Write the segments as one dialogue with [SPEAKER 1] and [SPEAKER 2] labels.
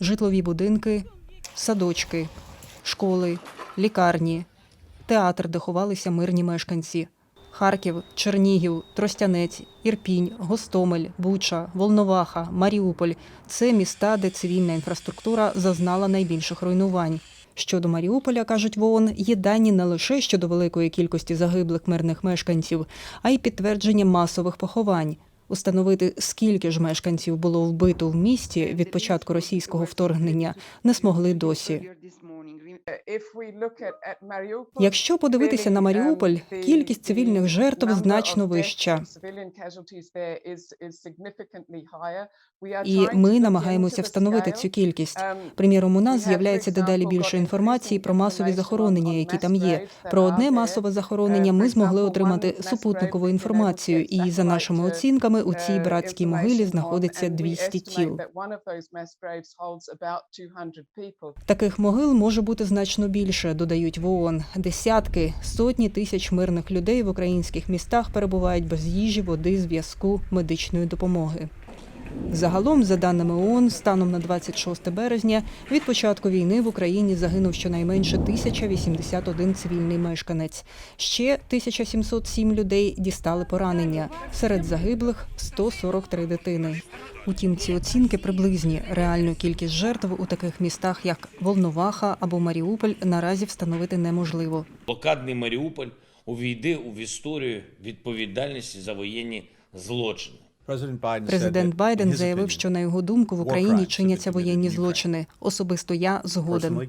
[SPEAKER 1] житлові будинки, садочки, школи, лікарні, театр, де ховалися мирні мешканці. Харків, Чернігів, Тростянець, Ірпінь, Гостомель, Буча, Волноваха, Маріуполь це міста, де цивільна інфраструктура зазнала найбільших руйнувань. Щодо Маріуполя, кажуть в ООН, є дані не лише щодо великої кількості загиблих мирних мешканців, а й підтвердження масових поховань. Установити, скільки ж мешканців було вбито в місті від початку російського вторгнення, не змогли досі. Якщо подивитися на Маріуполь, кількість цивільних жертв значно вища. І ми намагаємося встановити цю кількість. Приміром, у нас з'являється дедалі більше інформації про масові захоронення, які там є. Про одне масове захоронення ми змогли отримати супутникову інформацію, і за нашими оцінками у цій братській могилі знаходиться 200 тіл. Таких могил може бути значно більше, додають в ООН. Десятки, сотні тисяч мирних людей в українських містах перебувають без їжі, води, зв'язку, медичної допомоги. Загалом, за даними ООН, станом на 26 березня від початку війни в Україні загинув щонайменше 1081 цивільний мешканець. Ще 1707 людей дістали поранення. Серед загиблих 143 дитини. Утім, ці оцінки приблизні. Реальну кількість жертв у таких містах, як Волноваха або Маріуполь, наразі встановити неможливо.
[SPEAKER 2] Блокадний Маріуполь увійде в історію відповідальності за воєнні злочини.
[SPEAKER 1] Президент Байден заявив, що на його думку в Україні чиняться воєнні злочини. Особисто я згоден.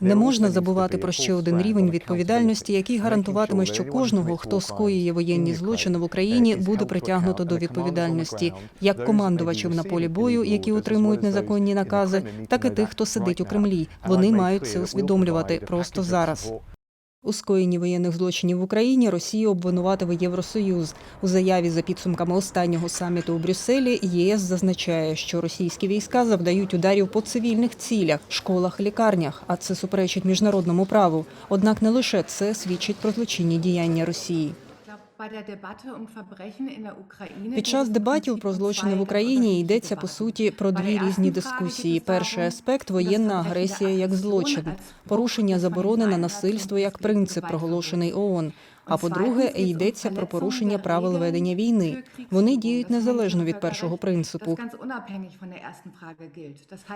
[SPEAKER 1] Не можна забувати про ще один рівень відповідальності, який гарантуватиме, що кожного, хто скоює воєнні злочини в Україні, буде притягнуто до відповідальності, як командувачів на полі бою, які отримують незаконні накази, так і тих, хто сидить у Кремлі. Вони мають це усвідомлювати просто зараз. У скоєнні воєнних злочинів в Україні Росія обвинуватиме Євросоюз. У заяві за підсумками останнього саміту у Брюсселі ЄС зазначає, що російські війська завдають ударів по цивільних цілях, школах, лікарнях, а це суперечить міжнародному праву. Однак не лише це свідчить про злочинні діяння Росії. Під час дебатів про злочини в Україні йдеться по суті про дві різні дискусії. Перший аспект воєнна агресія як злочин, порушення заборони на насильство як принцип, проголошений ООН. А по-друге, йдеться про порушення правил ведення війни. Вони діють незалежно від першого принципу.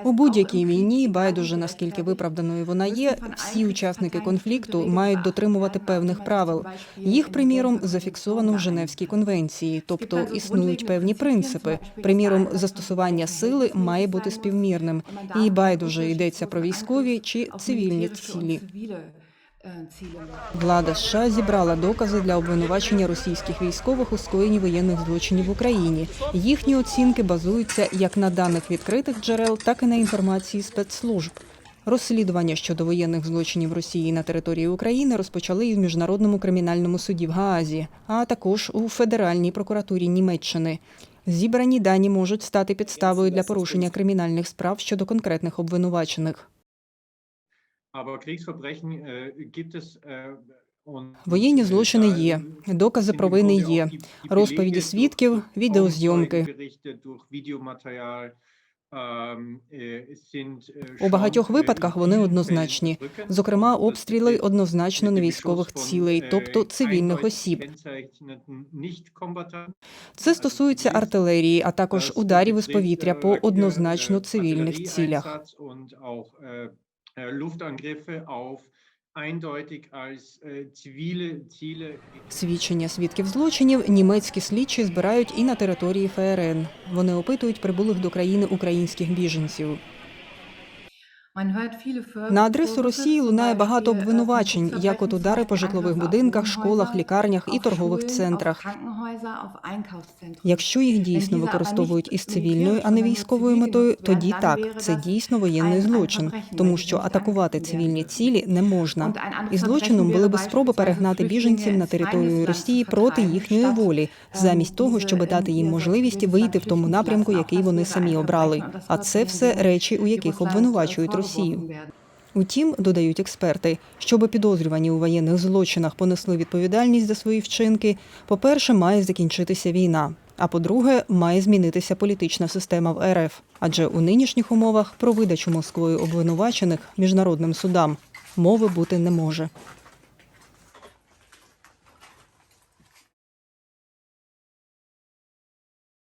[SPEAKER 1] У будь-якій війні, байдуже наскільки виправданою вона є, всі учасники конфлікту мають дотримувати певних правил. Їх, приміром, зафіксовано в Женевській конвенції, тобто існують певні принципи. Приміром, застосування сили має бути співмірним. І байдуже йдеться про військові чи цивільні цілі. Влада США зібрала докази для обвинувачення російських військових у скоєнні воєнних злочинів в Україні. Їхні оцінки базуються як на даних відкритих джерел, так і на інформації спецслужб. Розслідування щодо воєнних злочинів Росії на території України розпочали і в міжнародному кримінальному суді в Гаазі, а також у Федеральній прокуратурі Німеччини. Зібрані дані можуть стати підставою для порушення кримінальних справ щодо конкретних обвинувачених. Воєнні
[SPEAKER 3] äh,
[SPEAKER 1] злочини є, докази
[SPEAKER 3] sind
[SPEAKER 1] про
[SPEAKER 3] im
[SPEAKER 1] вини
[SPEAKER 3] Grunde
[SPEAKER 1] є, розповіді свідків, відеозйомки.
[SPEAKER 3] Ähm, äh, äh,
[SPEAKER 1] У багатьох
[SPEAKER 3] äh,
[SPEAKER 1] випадках вони однозначні. Зокрема, обстріли однозначно не військових цілей,
[SPEAKER 3] äh,
[SPEAKER 1] тобто цивільних осіб. Це стосується артилерії, а також ударів із повітря
[SPEAKER 3] äh,
[SPEAKER 1] по
[SPEAKER 3] äh,
[SPEAKER 1] однозначно
[SPEAKER 3] äh,
[SPEAKER 1] цивільних цілях.
[SPEAKER 3] Äh, äh.
[SPEAKER 1] Свідчення свідків злочинів німецькі слідчі збирають і на території ФРН. Вони опитують прибулих до країни українських біженців. На адресу Росії лунає багато обвинувачень, як от удари по житлових будинках, школах, лікарнях і торгових центрах. Якщо їх дійсно використовують із цивільною, а не військовою метою, тоді так, це дійсно воєнний злочин, тому що атакувати цивільні цілі не можна. І злочином були би спроби перегнати біженців на територію Росії проти їхньої волі, замість того, щоб дати їм можливість вийти в тому напрямку, який вони самі обрали. А це все речі, у яких обвинувачують Росію. Утім, додають експерти, щоб підозрювані у воєнних злочинах понесли відповідальність за свої вчинки, по-перше, має закінчитися війна. А по-друге, має змінитися політична система в РФ, адже у нинішніх умовах про видачу Москвою обвинувачених міжнародним судам мови бути не може.